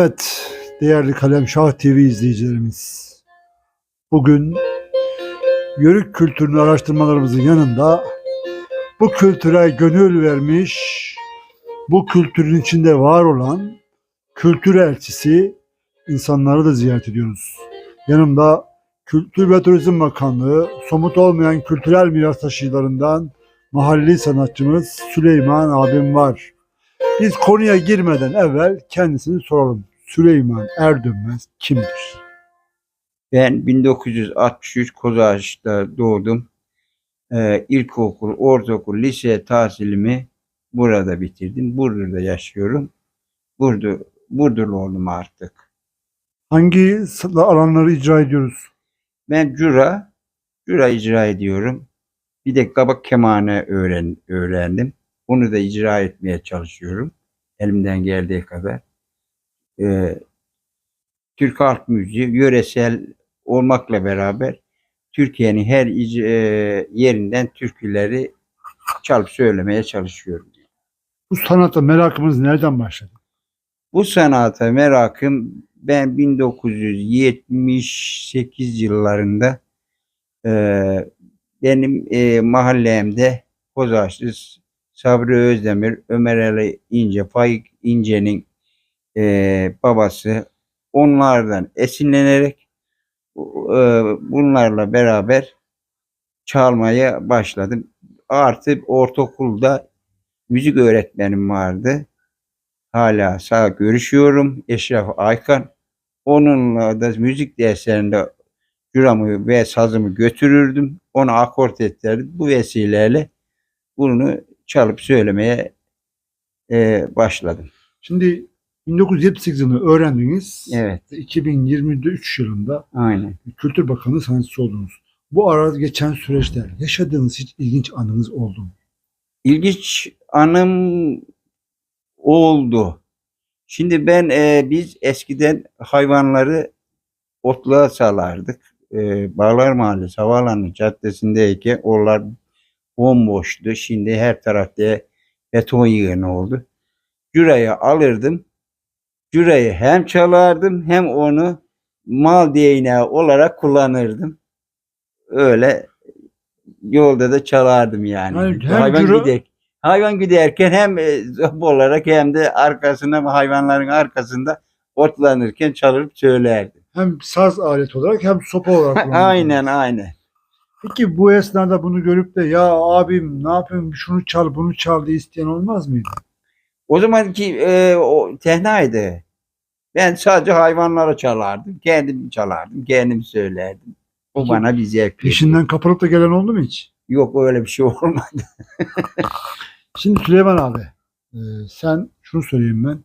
Evet, değerli Kalem Şah TV izleyicilerimiz. Bugün yörük kültürünü araştırmalarımızın yanında bu kültüre gönül vermiş, bu kültürün içinde var olan kültür elçisi insanları da ziyaret ediyoruz. Yanımda Kültür ve Turizm Bakanlığı somut olmayan kültürel miras taşıyıcılarından mahalli sanatçımız Süleyman abim var. Biz konuya girmeden evvel kendisini soralım. Süleyman Erdönmez kimdir? Ben 1963 Kozağaç'ta doğdum. Ee, ilkokul, ortaokul, lise tahsilimi burada bitirdim. Burdur'da yaşıyorum. Burdur, Burdurlu oldum artık. Hangi alanları icra ediyoruz? Ben cura, cura icra ediyorum. Bir de kabak kemanı öğren, öğrendim. Onu da icra etmeye çalışıyorum. Elimden geldiği kadar. Ee, Türk halk müziği yöresel olmakla beraber Türkiye'nin her e, yerinden türküleri çalıp söylemeye çalışıyorum. Bu sanata merakımız nereden başladı? Bu sanata merakım ben 1978 yıllarında e, benim e, mahallemde Kozağaçlı Sabri Özdemir, Ömer Ali İnce, Faik İnce'nin e, babası onlardan esinlenerek e, bunlarla beraber çalmaya başladım. Artık ortaokulda müzik öğretmenim vardı. Hala sağ görüşüyorum. Eşref Aykan. Onunla da müzik derslerinde cüramı ve sazımı götürürdüm. Onu akort ettirdim. Bu vesileyle bunu çalıp söylemeye e, başladım. Şimdi 1978 yılında öğrendiniz. Evet, 2023 yılında aynen. Kültür Bakanı sanatçısı oldunuz. Bu arada geçen süreçte yaşadığınız hiç ilginç anınız oldu mu? İlginç anım oldu. Şimdi ben e, biz eskiden hayvanları otluğa salardık. E, Bağlar Mahallesi Havaalanı Caddesi'ndeyken oralar bomboştu. Şimdi her tarafta beton yığını oldu. Cürayı alırdım. Cürayı hem çalardım hem onu mal değneği olarak kullanırdım. Öyle yolda da çalardım yani. Hem hayvan cüra- gider, hayvan giderken hem e, zop olarak hem de arkasında hayvanların arkasında otlanırken çalıp söylerdim. Hem saz aleti olarak hem sopa olarak aynen aynen. Peki bu esnada bunu görüp de ya abim ne yapayım şunu çal bunu çal diye isteyen olmaz mıydı? O zamanki e, o tehnaydı. Ben sadece hayvanlara çalardım. Kendim çalardım. Kendim söylerdim. O bana bir zevk. Peşinden kapılıp da gelen oldu mu hiç? Yok öyle bir şey olmadı. Şimdi Süleyman abi e, sen şunu söyleyeyim ben.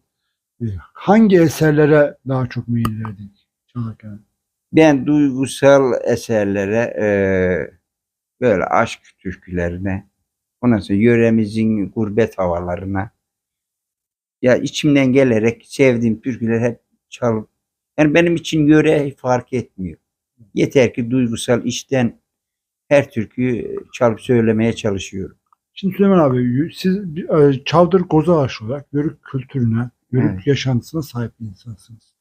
E, hangi eserlere daha çok meyil verdin çalarken? Ben duygusal eserlere e, böyle aşk türkülerine ondan sonra yöremizin gurbet havalarına ya içimden gelerek sevdiğim türküler hep çalıp yani benim için yöre fark etmiyor. Yeter ki duygusal işten her türküyü çalıp söylemeye çalışıyorum. Şimdi Süleyman abi siz e, Çavdır Kozağaç olarak yörük kültürüne, yörük Evet. yaşantısına sahip bir insansınız.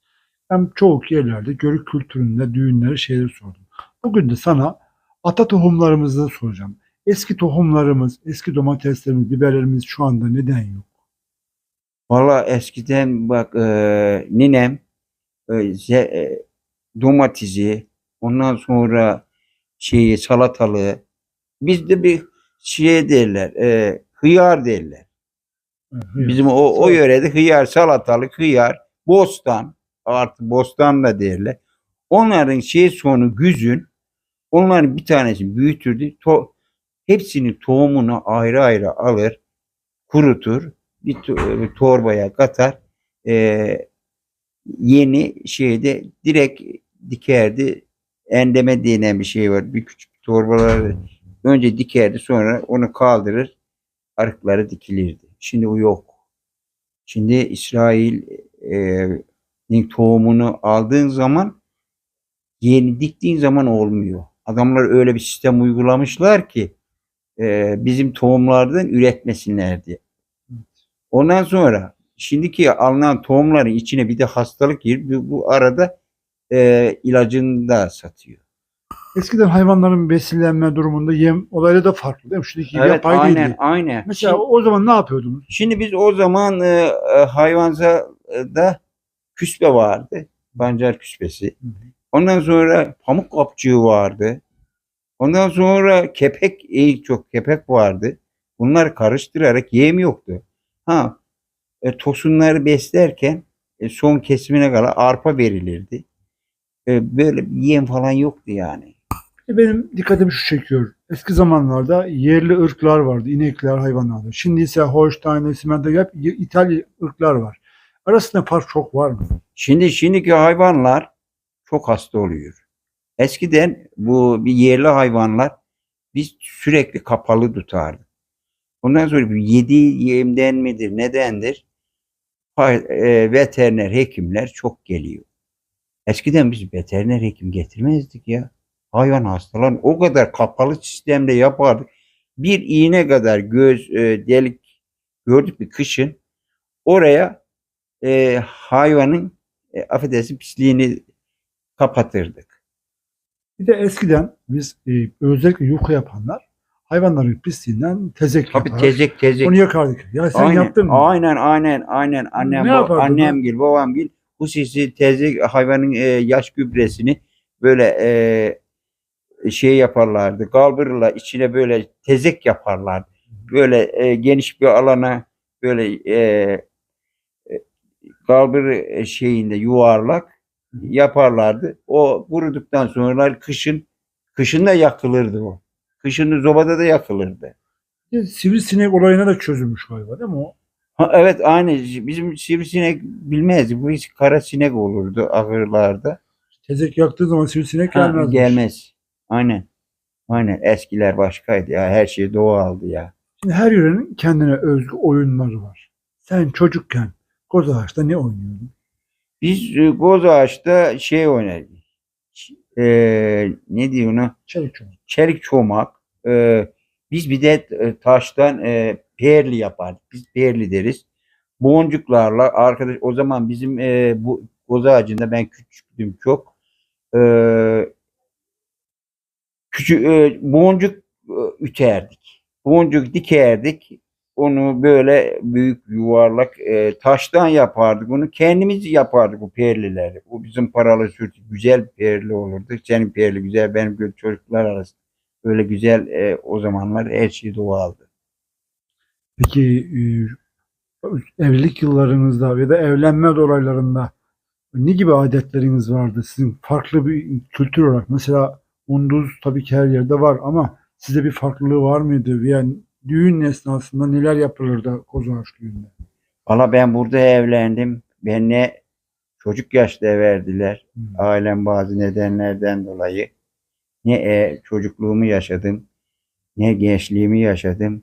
Ben çoğu yerlerde yörük kültüründe düğünleri şeyleri sordum. Bugün de sana ata tohumlarımızı soracağım. Eski tohumlarımız, eski domateslerimiz, biberlerimiz şu anda neden yok? Valla eskiden bak e, ninem e, ze- e, domatesi ondan sonra şeyi salatalığı bizde bir şey derler e, hıyar derler. Bizim o, o yörede hıyar salatalık hıyar bostan artı bostan da derler. Onların şey sonu güzün onların bir tanesini büyütürdü. To, hepsinin tohumunu ayrı ayrı alır kurutur bir, to- bir torbaya katar. E, yeni şeyde direkt dikerdi. Endeme denen bir şey var. Bir küçük torbaları önce dikerdi sonra onu kaldırır. Arıkları dikilirdi. Şimdi o yok. Şimdi İsrail e, tohumunu aldığın zaman yeni diktiğin zaman olmuyor. Adamlar öyle bir sistem uygulamışlar ki e, bizim tohumlardan üretmesinler diye. Ondan sonra şimdiki alınan tohumların içine bir de hastalık girip bu, bu arada e, ilacını da satıyor. Eskiden hayvanların beslenme durumunda yem olayları da farklı değil mi? Şimdiki gibi Evet yapay aynen değildi. aynen. Mesela Şimdi, o zaman ne yapıyordunuz? şimdi biz o zaman e, e, hayvancada küspe vardı. Bancar küspesi. Ondan sonra pamuk kapçığı vardı. Ondan sonra kepek, iyi çok kepek vardı. Bunları karıştırarak yem yoktu. Ha, e, tosunları beslerken e, son kesimine kadar arpa verilirdi. E, böyle yem falan yoktu yani. E, Benim dikkatimi şu çekiyor. Eski zamanlarda yerli ırklar vardı. inekler, hayvanlar. Şimdi ise Holstein, Simmental hep İtalya ırklar var. Arasında fark çok var mı? Şimdi şimdiki hayvanlar çok hasta oluyor. Eskiden bu bir yerli hayvanlar biz sürekli kapalı tutardık. Ondan sonra yediği yemden midir, nedendir? E, veteriner hekimler çok geliyor. Eskiden biz veteriner hekim getirmezdik ya. Hayvan hastalan o kadar kapalı sistemde yapardık. Bir iğne kadar göz e, delik gördük bir kışın oraya e, hayvanın e, affedersin pisliğini kapatırdık. Bir de eskiden biz e, özellikle yuka yapanlar hayvanların pisliğinden tezek Tabii yapar. tezek tezek. Onu yakardık. Ya sen aynen, yaptın mı? Aynen aynen aynen. Annem, Ne ba- yapardın annem gil, babam gil. Bu sisi tezek hayvanın e, yaş gübresini böyle e, şey yaparlardı. Kalbırla içine böyle tezek yaparlardı. Böyle e, geniş bir alana böyle e, e, kalbır e, şeyinde yuvarlak yaparlardı. O kuruduktan sonra kışın kışın da yakılırdı o. Kışın zobada da yakılırdı. Sivrisinek olayına da çözülmüş galiba değil mi o? Ha, evet aynı. Bizim sivrisinek bilmezdi. Bu hiç kara sinek olurdu ahırlarda. Tezek yaktığı zaman sivrisinek Ha, gelmez. gelmez. Aynen. Aynen. Eskiler başkaydı ya. Her şey doğaldı ya. Şimdi her yörenin kendine özgü oyunları var. Sen çocukken Kozağaç'ta ne oynuyordun? Biz e, Gozağaç'ta şey oynadık. Ç- e, ne diyor ona? Çelik çomak. Çelik çomak. E, biz bir de e, taştan e, perli yapardık. Biz perli deriz. Boncuklarla arkadaş o zaman bizim e, bu koz ağacında ben küçüktüm çok. E, küçük e, boncuk e, üterdik. Boncuk dikerdik. Onu böyle büyük yuvarlak e, taştan yapardık. Onu kendimiz yapardık bu perlileri. O bizim paralı sürt güzel perli olurdu. Senin perli güzel benim çocuklar arasında. Böyle güzel e, o zamanlar her şey doğaldı. Peki e, evlilik yıllarınızda ya da evlenme olaylarında ne gibi adetleriniz vardı? Sizin farklı bir kültür olarak mesela unduz tabii ki her yerde var ama size bir farklılığı var mıydı? Yani düğün esnasında neler yapılırdı Kozağaç düğünde? Valla ben burada evlendim. Ben ne çocuk yaşta verdiler. Hmm. Ailem bazı nedenlerden dolayı. Ne e, çocukluğumu yaşadım. Ne gençliğimi yaşadım.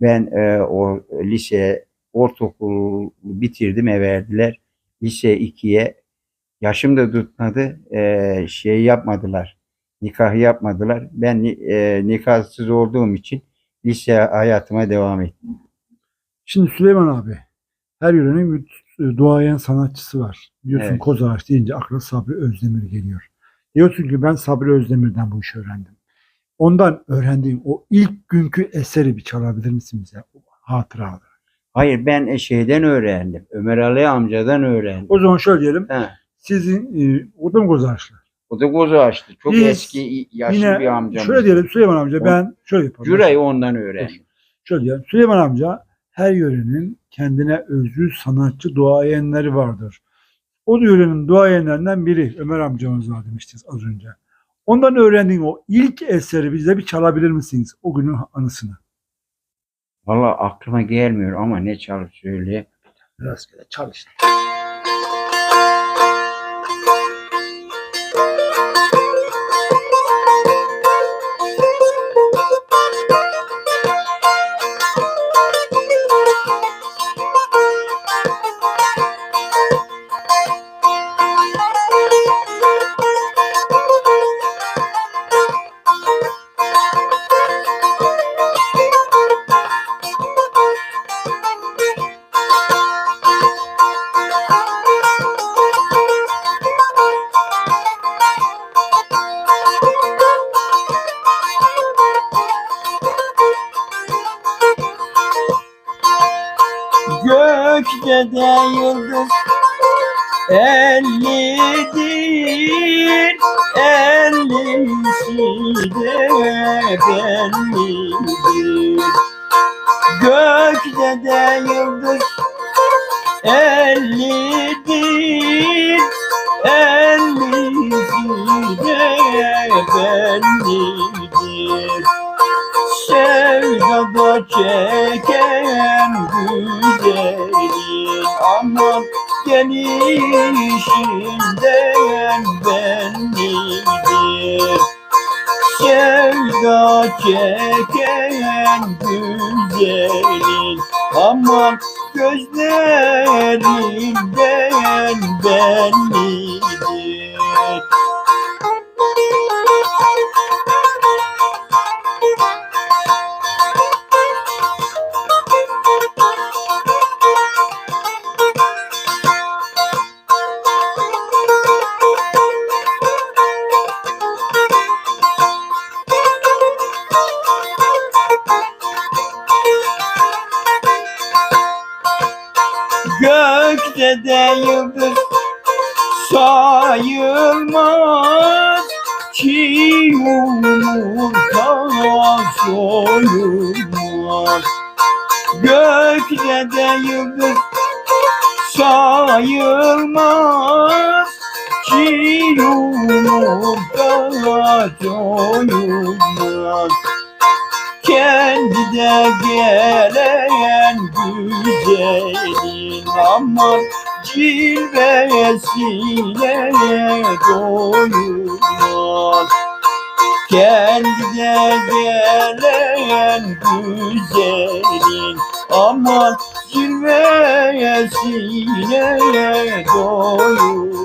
Ben e, o lise, ortaokul bitirdim verdiler. Lise 2'ye yaşım da tutmadı. E, şey yapmadılar. Nikah yapmadılar. Ben e, nikahsız olduğum için lise hayatıma devam ettim. Şimdi Süleyman abi her yörenin bir duayen sanatçısı var. Diyorsun Evet. Kozağaç deyince akla Sabri Özdemir geliyor. Diyorsun ki ben Sabri Özdemir'den bu işi öğrendim. Ondan öğrendiğin o ilk günkü eseri bir çalabilir misin bize? Hatıra. Hayır ben e, şeyden öğrendim. Ömer Ali amcadan öğrendim. O zaman şöyle diyelim. He. Sizin e, o da mı Kozağaçlı? O da kozu açtı. Çok Biz eski yaşlı Yine bir amcamız. şöyle diyelim Süleyman amca O- ben şöyle yapalım. Cürayı ondan öğrendim. Şöyle diyelim Süleyman amca her yörenin kendine özgü sanatçı duayenleri vardır. O yörenin duayenlerinden biri Ömer amcamız var demiştiniz az önce. Ondan öğrendiğin o ilk eseri bize bir çalabilir misiniz? O günün anısını. Valla aklıma gelmiyor ama ne çalıp söyle. Rastgele çal işte. Gökçede yıldız ellidir. Ellisi de bellidir Gökçede yıldız ellidir güzelin Aman gözlerinden bellidir Gökte sayılmaz ki yumurta soyulmaz. Gökte de yıldız sayılmaz ki yumurta soyulmaz. Kendi de gelen güzelin aman cilvesiyle doyulmaz. Kendi de gelen güzelin aman cilvesiyle doyulmaz.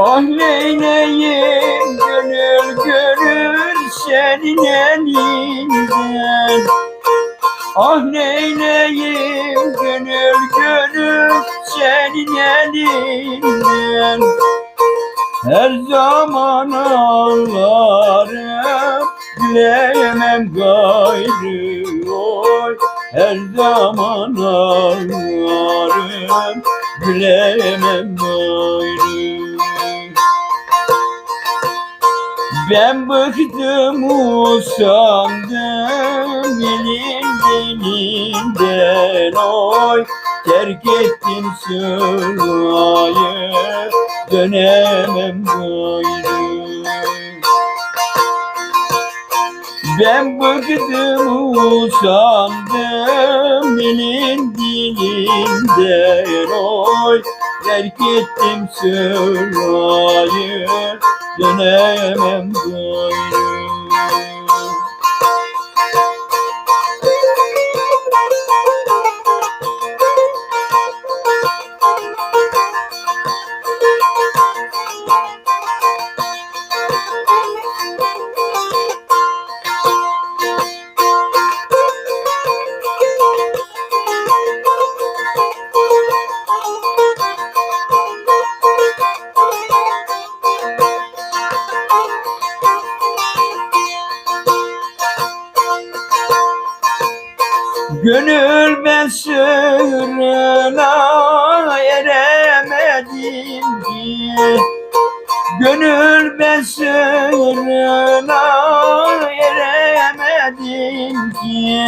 Ah neyleyim gönül gönül senin elinden. Ah neyleyim gönül gönül senin elinden. Her zaman ağlarım Dileyemem gayrı oy. Her zaman ağlarım Dileyemem gayrı ben bıktım usandım elin dilinden oy. Terk ettim sırayı dönemem gayrı Ben bıktım usandım elin dilinden oy. Terk ettim sırayı dönemem gayrı Gönül ben sırrına eremedim ki Gönül ben sırrına eremedim ki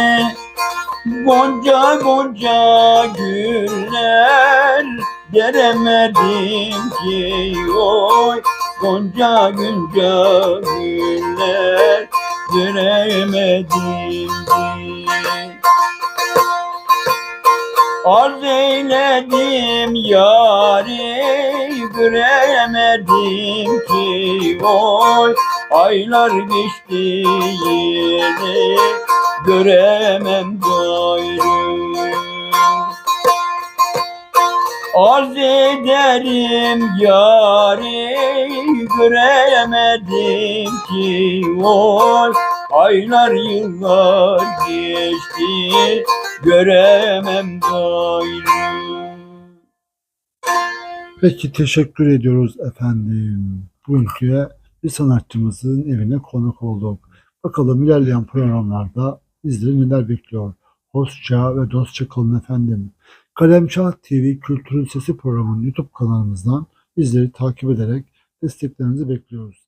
Gonca gonca güller Deremedim ki oy Gonca gonca güller Deremedim ki Arz eyledim yari göremedim ki oy Aylar geçti yine göremem gayrı. Arz ederim yari göremedim ki oy Aylar yıllar geçti göremem gayrı Peki teşekkür ediyoruz efendim. Bugünkü bir sanatçımızın evine konuk olduk. Bakalım ilerleyen programlarda bizleri neler bekliyor. Hoşça ve dostça kalın efendim. Kalemçağ TV Kültürün Sesi programının YouTube kanalımızdan bizleri takip ederek desteklerinizi bekliyoruz.